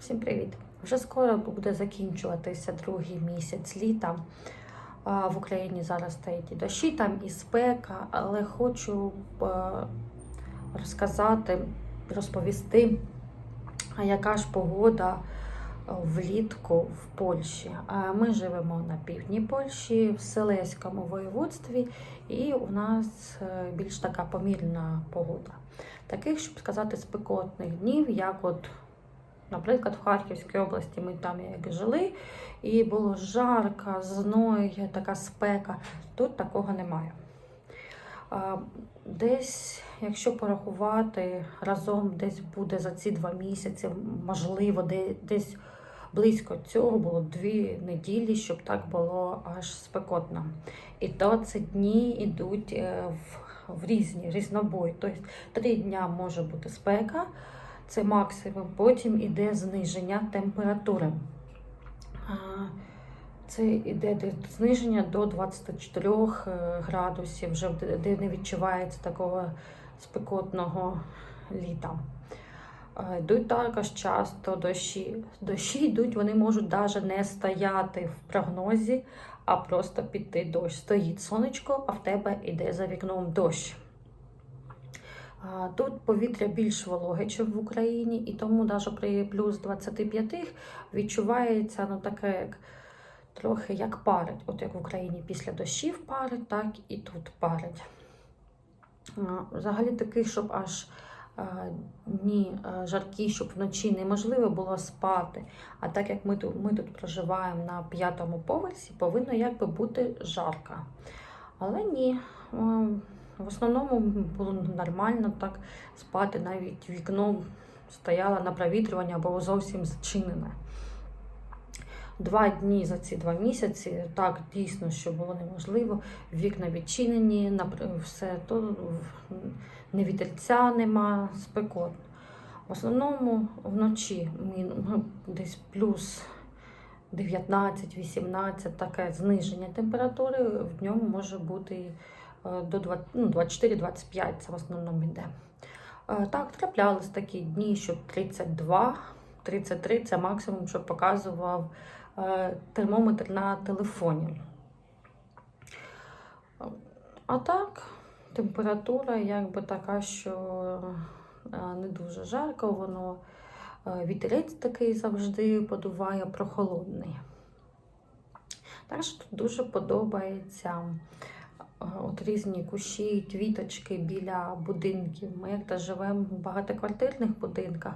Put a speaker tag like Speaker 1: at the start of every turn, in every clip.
Speaker 1: Всім привіт! Вже скоро буде закінчуватися другий місяць літа. В Україні зараз стоять і дощі, там і спека, але хочу е, розказати, розповісти, яка ж погода влітку в Польщі. Ми живемо на півдні Польщі, в Селеському воєводстві, і у нас е, більш така помірна погода. Таких, щоб сказати, спекотних днів, як от Наприклад, в Харківській області ми там як жили, і було жарко, зной, така спека. Тут такого немає. Десь, якщо порахувати, разом десь буде за ці два місяці, можливо, десь близько цього було дві неділі, щоб так було аж спекотно. І то це дні йдуть е, в, в різні різнобої. Тобто три дня може бути спека це максимум. Потім іде зниження температури. Це йде зниження до 24 е, градусів, вже де- де не відчувається такого спекотного літа. Йдуть також часто дощі. Дощі йдуть, вони можуть навіть не стояти в прогнозі, а просто піти дощ. Стоїть сонечко, а в тебе йде за вікном дощ. Тут повітря більш вологе, ніж в Україні, і тому навіть при плюс 25 відчувається ну, таке, як трохи як парить. От як в Україні після дощів парить, так і тут парить. Взагалі таких, щоб аж дні жаркі, щоб вночі неможливо було спати. А так як ми тут, ми тут проживаємо на п'ятому поверсі, повинно якби бути жарко. Але ні. В основному було нормально так спати, навіть вікно стояло на провітрювання або зовсім зачинене. Два дні за ці два місяці, так дійсно, що було неможливо. Вікна відчинені, все то не вітерця нема, спекотно. В основному вночі ну, десь плюс 19-18, таке зниження температури, в днем може бути до 20 ну, 24-25, це в основному йде. Е, Так, траплялись такі дні, що 32, 33 це максимум, що показував е, термометр на телефоні. А так, температура якби така, що е, не дуже жарко, воно е, вітерець такий завжди подуває прохолодний. Також тут дуже подобається е, от різні кущі, квіточки біля будинків. Ми як то живемо в багатоквартирних будинках.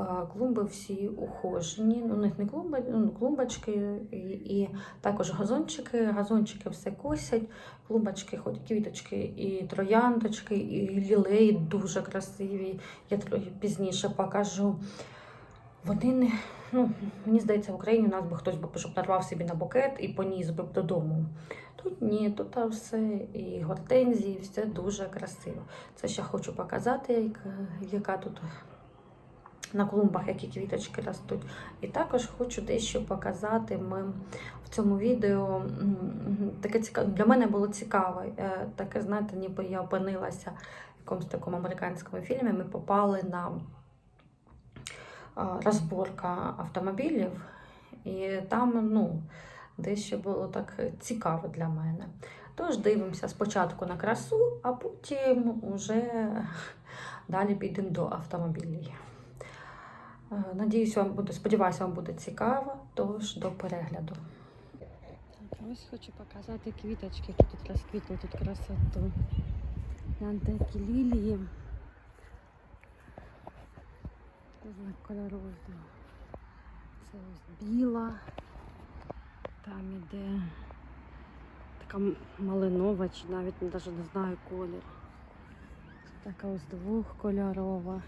Speaker 1: е, Клумби всі ухожені. Ну, У них не клумби, ну, клумбочки і, і також газончики. Газончики все косять, клумбочки, хоч квіточки, і трояндочки, і лілеї дуже красиві. Я пізніше покажу. Вони не, ну, мені здається, в Україні у нас би хтось би нарвав собі на букет і поніс би додому. Тут ні, тут там все і гортензії, все дуже красиво. Це ще хочу показати, яка, яка тут на клумбах, які квіточки ростуть. І також хочу дещо показати. Ми в цьому відео таке цікаве для мене було цікаво. е, Таке, знаєте, ніби я опинилася в якомусь такому американському фільмі. Ми попали на розборка автомобілів, і там ну, дещо було так цікаво для мене. Тож дивимося спочатку на красу, а потім вже далі підемо до автомобілів. Е, Надіюсь, вам буде, сподіваюся, вам буде цікаво, тож до перегляду.
Speaker 2: Ось хочу показати квіточки, які тут розквітли, тут красоту. Гляньте, які лілії. Кольорові. Це ось біла. Там іде така малинова, чи навіть навіть не знаю колір. Така ось двохкольорова.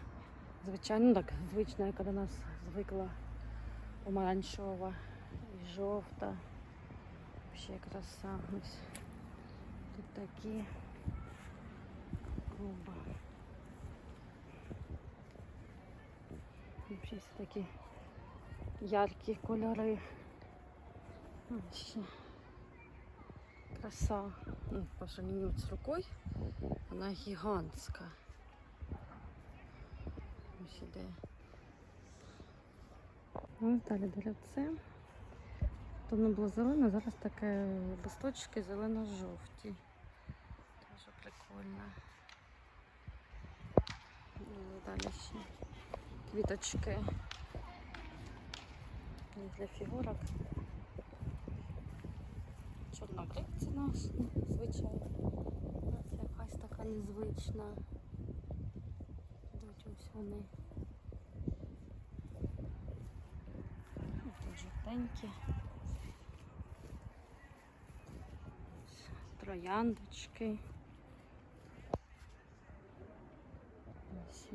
Speaker 2: Звичайно, так звична, яка до нас звикла помаранчева і жовта. Ще краса. Ось тут такі клумба. І Ще всі такі яркі кольори. Ось ще краса. Ну, по сравнению з рукою, вона гігантська. Ось іде Ось далі деревце. То воно було зелене, зараз таке листочки зелено-жовті. Дуже прикольно. Ну, Далі ще квіточки для фігурок. Чорнобривці наші, звичайно. Це якась така незвична. Йдуть ось вони. Тут жовтенькі. Трояндочки. Ось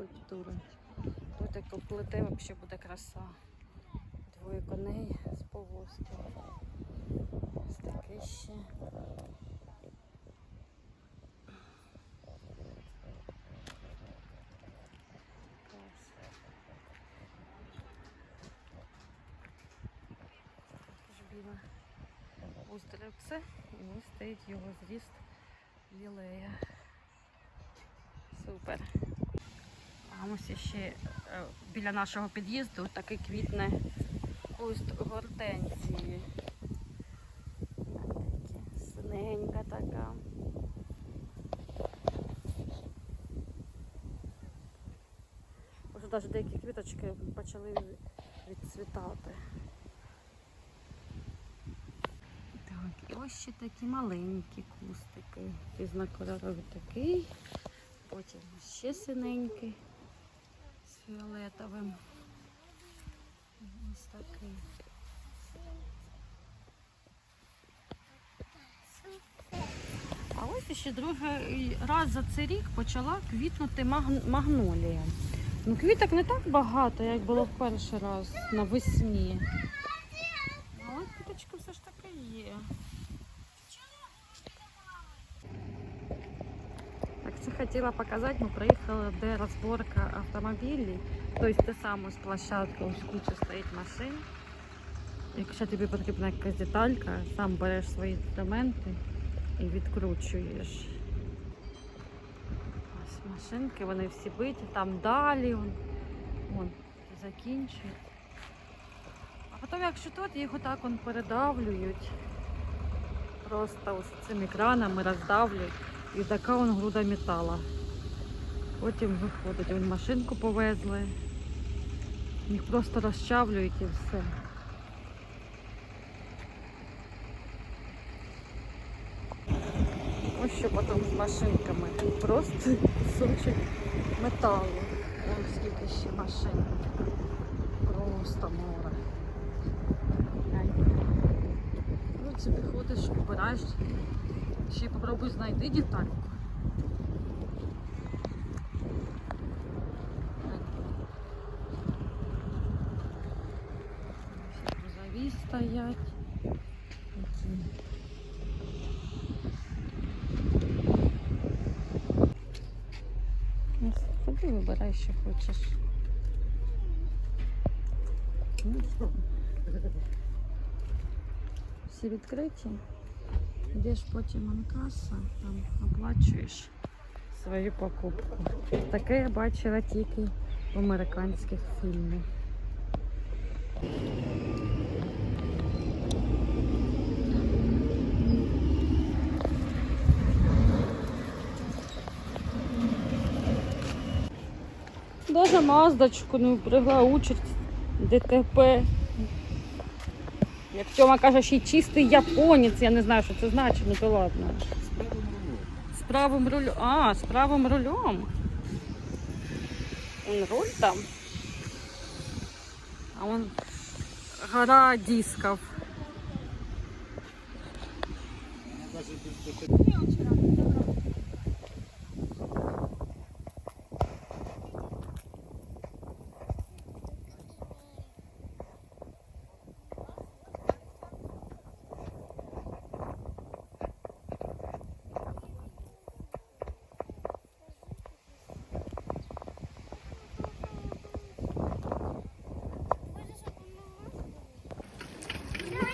Speaker 2: скульптури. Тут як оплете взагалі буде краса. Двоє коней з повозки. Ось таке ще. Також біле. І ось стоїть його зріст лілея. Супер. А ось ще е, біля нашого під'їзду такий квітне куст гортензії. Синенька така. Вже навіть деякі квіточки почали відцвітати. Так, ось ще такі маленькі кустики. Різнокольоровий такий. Потім ще синенький фіолетовим. Ось такий. А ось ще другий раз за цей рік почала квітнути маг- магнолія. Ну, квіток не так багато, як було в перший раз навесні. Але квіточки все ж таки є. Так, це хотіла показати, ми приїхали, де розборка автомобілів. Тобто те саме з площадки, ось куча стоїть машин. Якщо тобі потрібна якась деталька, сам береш свої інструменти і відкручуєш. Ось машинки, вони всі биті, там далі, вон, вон закінчують. А потім, якщо тут, їх отак передавлюють. Просто ось цим екраном роздавлюють. І така вон груда метала. Потім виходить, вон машинку повезли. Їх просто розчавлюють і все. Ось що потім з машинками. Просто кусочок металу. Ось скільки ще машин. Просто море. Ну, собі ходиш, вибираєш. Ще й попробуй знайти детальку. Всі Грузові стоять. Такі. Ну, Ходи, вибирай, що хочеш. Ну, Всі відкриті. Йдеш потім на каса, там оплачуєш свою покупку. Таке я бачила тільки в американських фільмах. Даже маздочку не впрягла участь ДТП. Як Тьома каже, ще й чистий японець, я не знаю, що це значить, ну то ладно. З правим рулем. А, з правим рулем. Он руль там. А он гора дисков.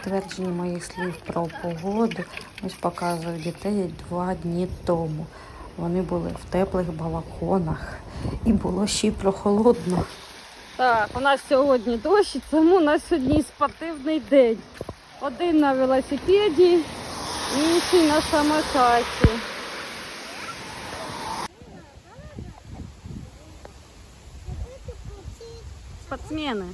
Speaker 2: Підтвердження моїх слів про погоду. Ось показую дітей два дні тому.
Speaker 1: вони були в теплих балахонах і було ще й прохолодно.
Speaker 2: Так, у нас сьогодні дощ, тому у нас сьогодні спортивний день. Один на велосипеді, інший на самокаті. Спортсмени.